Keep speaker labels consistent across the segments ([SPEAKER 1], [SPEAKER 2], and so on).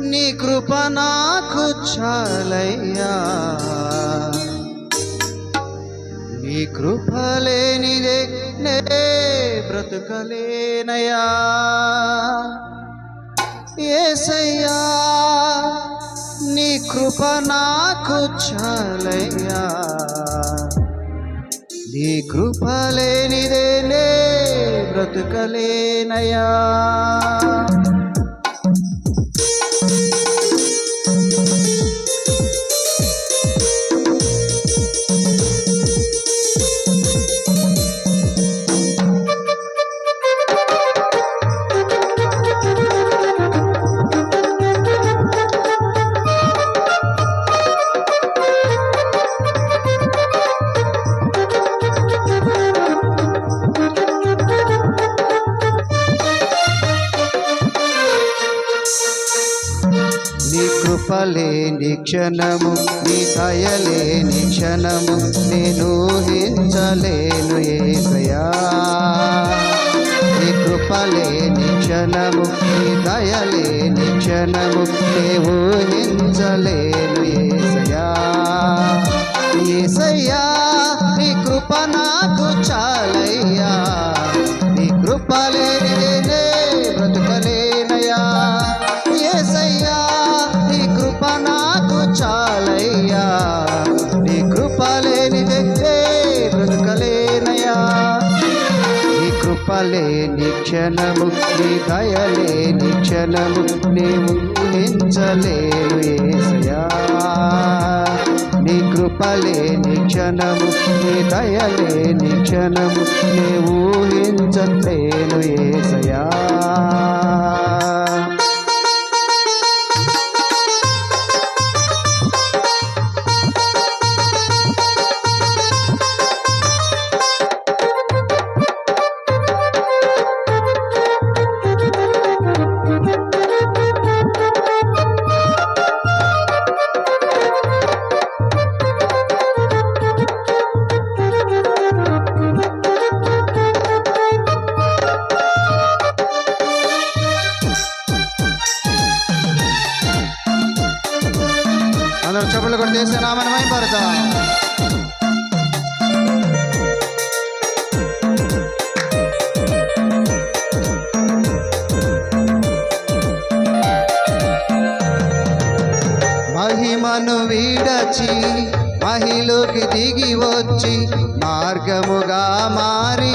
[SPEAKER 1] నీ కృప నాకు చాలయ్యా. నీ కృప లేనిదే నే బ్రతుకలేనయ్యా. ఏసయ్యా నీ కృప నాకు చాలయ్యా. నీ కృప లేనిదే నే చెప్పలేని క్షణము నీ దయలేని క్షణము నేను ఊహించలేను ఏసయా నీ కృపలేని క్షణము నీ దయలేని క్షణము నే ఊహించలేను ఏసయా ఏసయ్యా నీ కృప నాకు చాలయ్యా. నిక్షణము నీ దయలే నిక్షణము నీవు ఊహించలేను ఏసయా నీ కృపలే నిక్షణము నీ దయలే నిక్షణము నీవు ఊహించలేను ఏసయా అందరూ కూడా చేసే నామని మైపడతా మహిమను వీడచి మహిలోకి దిగి వచ్చి మార్గముగా మారి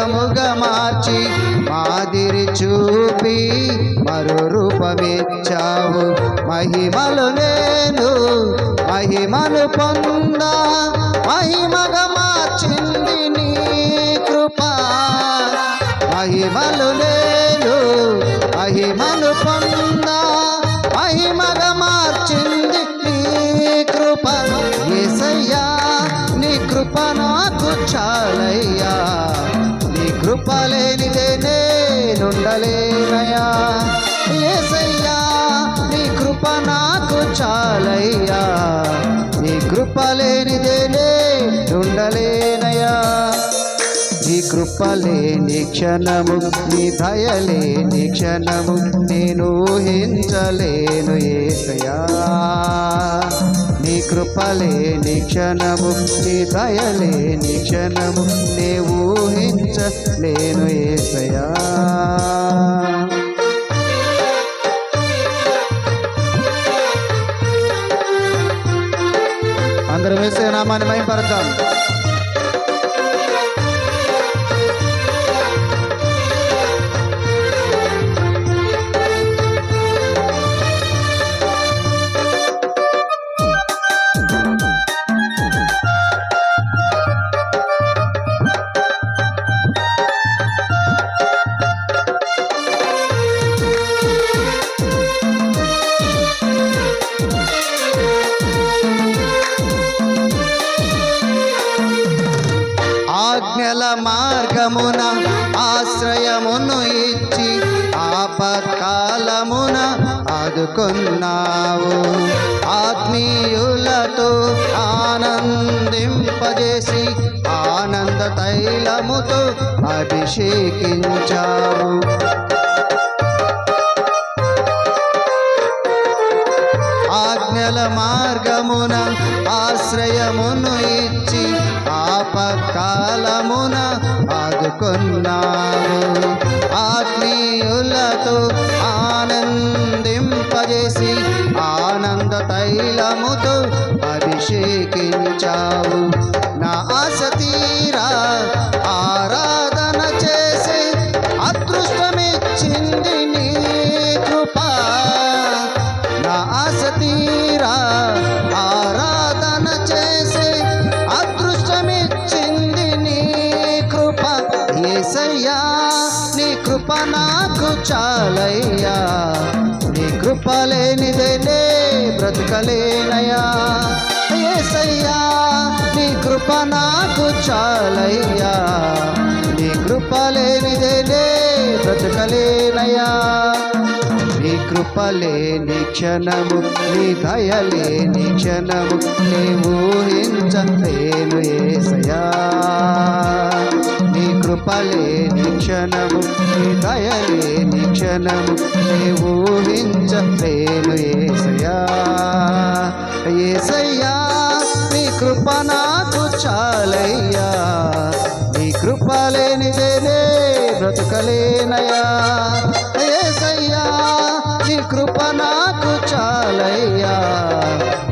[SPEAKER 1] మాధుర్యముగా మార్చి మాదిరి చూపి మరో రూపమిచ్చావు. మహిమలు నేను మహిమను పొందా మహిమ కృపలేనిదే కృప నేనుండలేనయా ఏసయ్యా నీ కృప నాకు చాలయ్యా. నీ కృప లేనిదే నేనుండలేనయా నీ కృపలేని క్షణము నీ దయలేని క్షణము నేను ఊహించలేను ఏసయా నీ కృపలేని క్షణము నీ దయలే నిక్షణము నే ఊహించలేను ఏసయా అందరం వేసే నామాన్ని జల మార్గమున ఆశ్రయమును ఇచ్చి ఆపత్కాలమున ఆదుకున్నావు. ఆత్మీయులతో ఆనందింపజేసి ఆనంద తైలముతో అభిషేకించావు. ఆశ్రయమును ఇచ్చి ఆపకాలమున ఆదుకున్నావు ఆత్మీయులతో ఆనందింపజేసి ఆనంద తైలముతో అభిషేకించావు. నా ఆసతీ చాలయ్యా. నీ కృప లేనిదేనే బ్రతకలేనయ్యా. ఏసయ్యా నీ కృప నాకు చాలయ్యా. నీ కృప లేనిదేనే బ్రతకలేనయ్యా. నీ కృపలేని క్షణము నీ దయలేని క్షణము నీ ఊహించలేను ఏసయా కృపలేని క్షణము నీ దయలేని క్షణము నీ ఊహించలేను ఏసయ్యా. ఏసయ్యా నీ కృప నాకు చాలయ్యా. నీ కృప లేనిదేనే బ్రతకలేనయ్యా. ఏసయ్యా నీ కృప నాకు చాలయ్యా.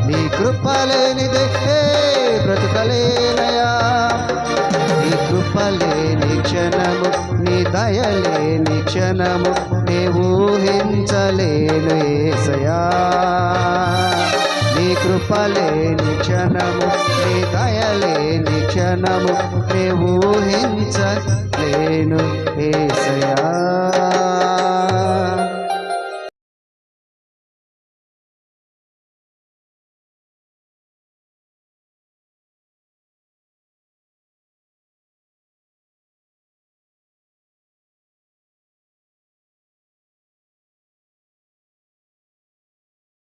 [SPEAKER 1] నీ కృప లేని నీ దయలేని క్షణము నీ ఊహించలేను ఏసయా. నీ కృపలేని క్షణము నీ దయలేని క్షణము నీ ఊహించలేను ఏసయా.